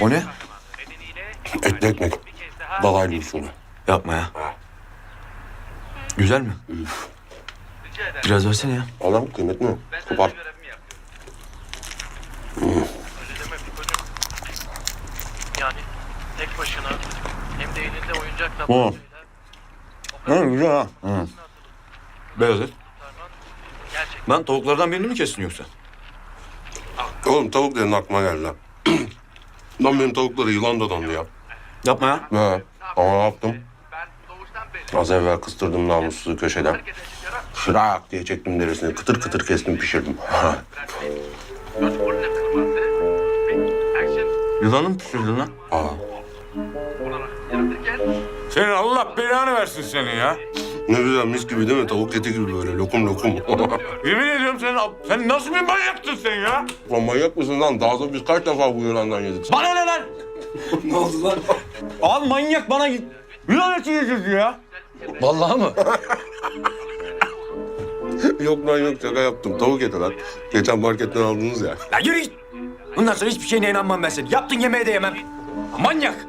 O ne? Etli ekmek. Dalaylı usulü. Yapma ya. Güzel mi? Biraz versene ya. Adam kıymet mi? Kopar. Yani tek başına hem de elinde oyuncak Oo. tabancayla Ha, güzel ha. Hı. Beyaz et. gerçekten Lan tavuklardan birini mi kestin yoksa? Oğlum tavuk dedin aklıma geldi lan. Lan benim tavukları yılan dadandı ya. Yapma ya. He. Ama ne yaptım? Az evvel kıstırdım namussuzu köşeden. Şırak diye çektim derisini. Kıtır kıtır kestim pişirdim. Yılanı mı pişirdin lan? Aa. Senin Allah belanı versin seni ya. Ne güzel mis gibi değil mi? Tavuk eti gibi böyle lokum lokum. Yemin ediyorum senin, sen nasıl bir manyaksın sen ya? Lan manyak mısın lan? Daha sonra biz kaç defa bu yılandan yedik. Bana ne lan? Ne oldu lan? Abi manyak bana git. Yılan eti yedirdi ya. Vallahi mı? yok lan yok şaka yaptım. Tavuk eti lan. Geçen marketten aldınız ya. Ya yürü git. Bundan sonra hiçbir şeyine inanmam ben senin. Yaptığın yemeği de yemem. Manyak.